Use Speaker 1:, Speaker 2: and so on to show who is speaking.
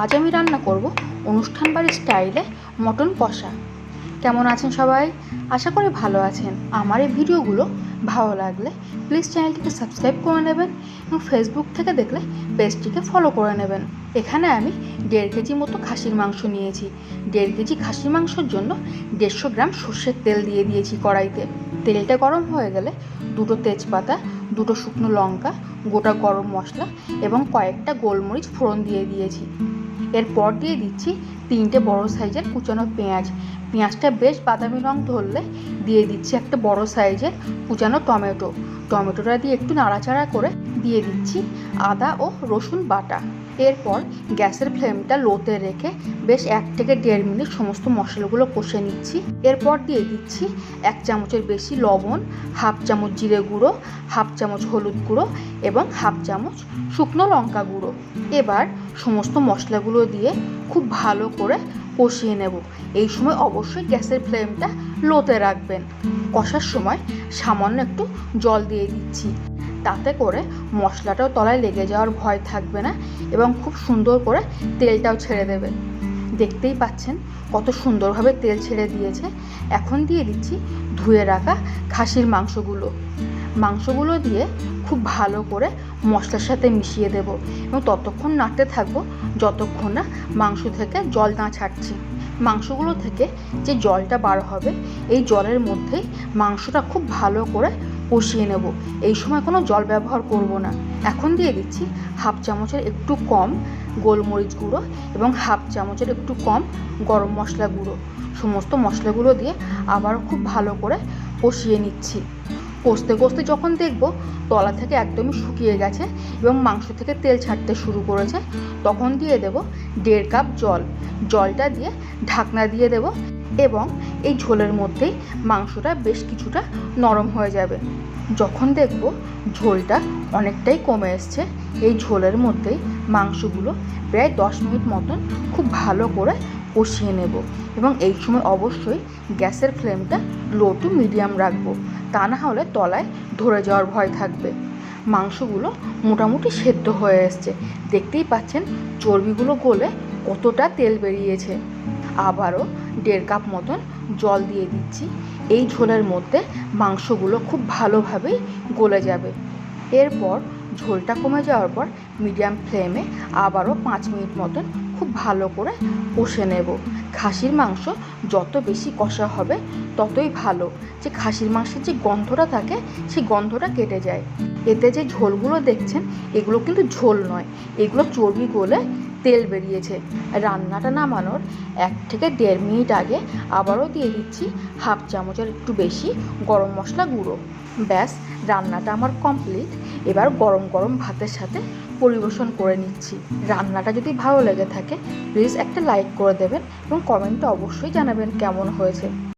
Speaker 1: আজ আমি রান্না করব অনুষ্ঠান বাড়ির স্টাইলে মটন কষা। কেমন আছেন সবাই? আশা করি ভালো আছেন। আমার এই ভিডিওগুলো ভালো লাগলে প্লিজ চ্যানেলটিকে সাবস্ক্রাইব করে নেবেন এবং ফেসবুক থেকে দেখলে পেজটিকে ফলো করে নেবেন। এখানে আমি দেড় কেজি মতো খাসির মাংস নিয়েছি। দেড় কেজি খাসির মাংসের জন্য দেড়শো গ্রাম সর্ষের তেল দিয়ে দিয়েছি কড়াইতে। তেলটা গরম হয়ে গেলে দুটো তেজপাতা, দুটো শুকনো লঙ্কা, গোটা গরম মশলা এবং কয়েকটা গোলমরিচ ফোড়ন দিয়ে দিয়েছি। এরপর দিয়ে দিচ্ছি তিনটে বড় সাইজের কুচানো পেঁয়াজ। পেঁয়াজটা বেশ বাদামি রং ধরলে দিয়ে দিচ্ছি একটা বড় সাইজের কুচানো টমেটো। টমেটোটা দিয়ে একটু নাড়াচাড়া করে দিয়ে দিচ্ছি আদা ও রসুন বাটা। এরপর গ্যাসের ফ্লেমটা লোতে রেখে বেশ এক থেকে দেড় মিনিট সমস্ত মশলাগুলো কষে নিচ্ছি। এরপর দিয়ে দিচ্ছি এক চামচের বেশি লবণ, হাফ চামচ জিরে গুঁড়ো, হাফ চামচ হলুদ গুঁড়ো এবং হাফ চামচ শুকনো লঙ্কা গুঁড়ো। এবার সমস্ত মশলাগুলো দিয়ে খুব ভালো করে কষিয়ে নেব। এই সময় অবশ্যই গ্যাসের ফ্লেমটা লোতে রাখবেন। কষার সময় সামান্য একটু জল দিয়ে দিচ্ছি। তাতে করে মশলাটাও তলায় লেগে যাওয়ার ভয় থাকবে না এবং খুব সুন্দর করে তেলটাও ছেড়ে দেবে। দেখতেই পাচ্ছেন কত সুন্দরভাবে তেল ছেড়ে দিয়েছে। এখন দিয়ে দিচ্ছি ধুয়ে রাখা খাসির মাংসগুলো। মাংসগুলো দিয়ে খুব ভালো করে মশলার সাথে মিশিয়ে দেব এবং ততক্ষণ নাড়তে থাকব যতক্ষণ না মাংস থেকে জল না ছাড়ছে। মাংসগুলো থেকে যে জলটা বার হবে, এই জলের মধ্যেই মাংসটা খুব ভালো করে কষিয়ে নেব। এই সময় কোনো জল ব্যবহার করব না। এখন দিয়ে দিচ্ছি হাফ চামচের একটু কম গোলমরিচ গুঁড়ো এবং হাফ চামচের একটু কম গরম মশলা গুঁড়ো। সমস্ত মশলাগুলো দিয়ে আবার খুব ভালো করে কষিয়ে নিচ্ছি। কষতে কষতে যখন দেখব তলা থেকে একদমই শুকিয়ে গেছে এবং মাংস থেকে তেল ছাড়তে শুরু করেছে, তখন দিয়ে দেব দেড় কাপ জল। জলটা দিয়ে ঢাকনা দিয়ে দেব এবং এই ঝোলের মধ্যেই মাংসটা বেশ কিছুটা নরম হয়ে যাবে। যখন দেখব ঝোলটা অনেকটাই কমে এসছে, এই ঝোলের মধ্যেই মাংসগুলো প্রায় দশ মিনিট মতন খুব ভালো করে কষিয়ে নেব এবং এই সময় অবশ্যই গ্যাসের ফ্লেমটা লো টু মিডিয়াম রাখব। তা না হলে তলায় ধরে যাওয়ার ভয় থাকবে। মাংসগুলো মোটামুটি সেদ্ধ হয়ে এসছে। দেখতেই পাচ্ছেন চর্বিগুলো গলে কতটা তেল বেরিয়েছে। আবারও দেড় কাপ মতন জল দিয়ে দিচ্ছি। এই ঝোলের মধ্যে মাংসগুলো খুব ভালোভাবেই গলে যাবে। এরপর ঝোলটা কমে যাওয়ার পর মিডিয়াম ফ্লেমে আবারও পাঁচ মিনিট মতন খুব ভালো করে কষে নেব। খাসির মাংস যত বেশি কষা হবে, ততই ভালো। যে খাসির মাংসের যে গন্ধটা থাকে, সেই গন্ধটা কেটে যায়। এতে যে ঝোলগুলো দেখছেন, এগুলো কিন্তু ঝোল নয়। এগুলো চর্বি গলে তেল বেরিয়েছে। রান্নাটা নামানোর এক থেকে দেড় মিনিট আগে আবারও দিয়ে দিচ্ছি হাফ চামচের একটু বেশি গরম মশলা গুঁড়ো। ব্যাস, রান্নাটা আমার কমপ্লিট। এবার গরম গরম ভাতের সাথে পরিবেশন করে নিচ্ছি। রান্নাটা যদি ভালো লেগে থাকে প্লিজ একটা লাইক করে দেবেন এবং কমেন্টে অবশ্যই জানাবেন কেমন হয়েছে।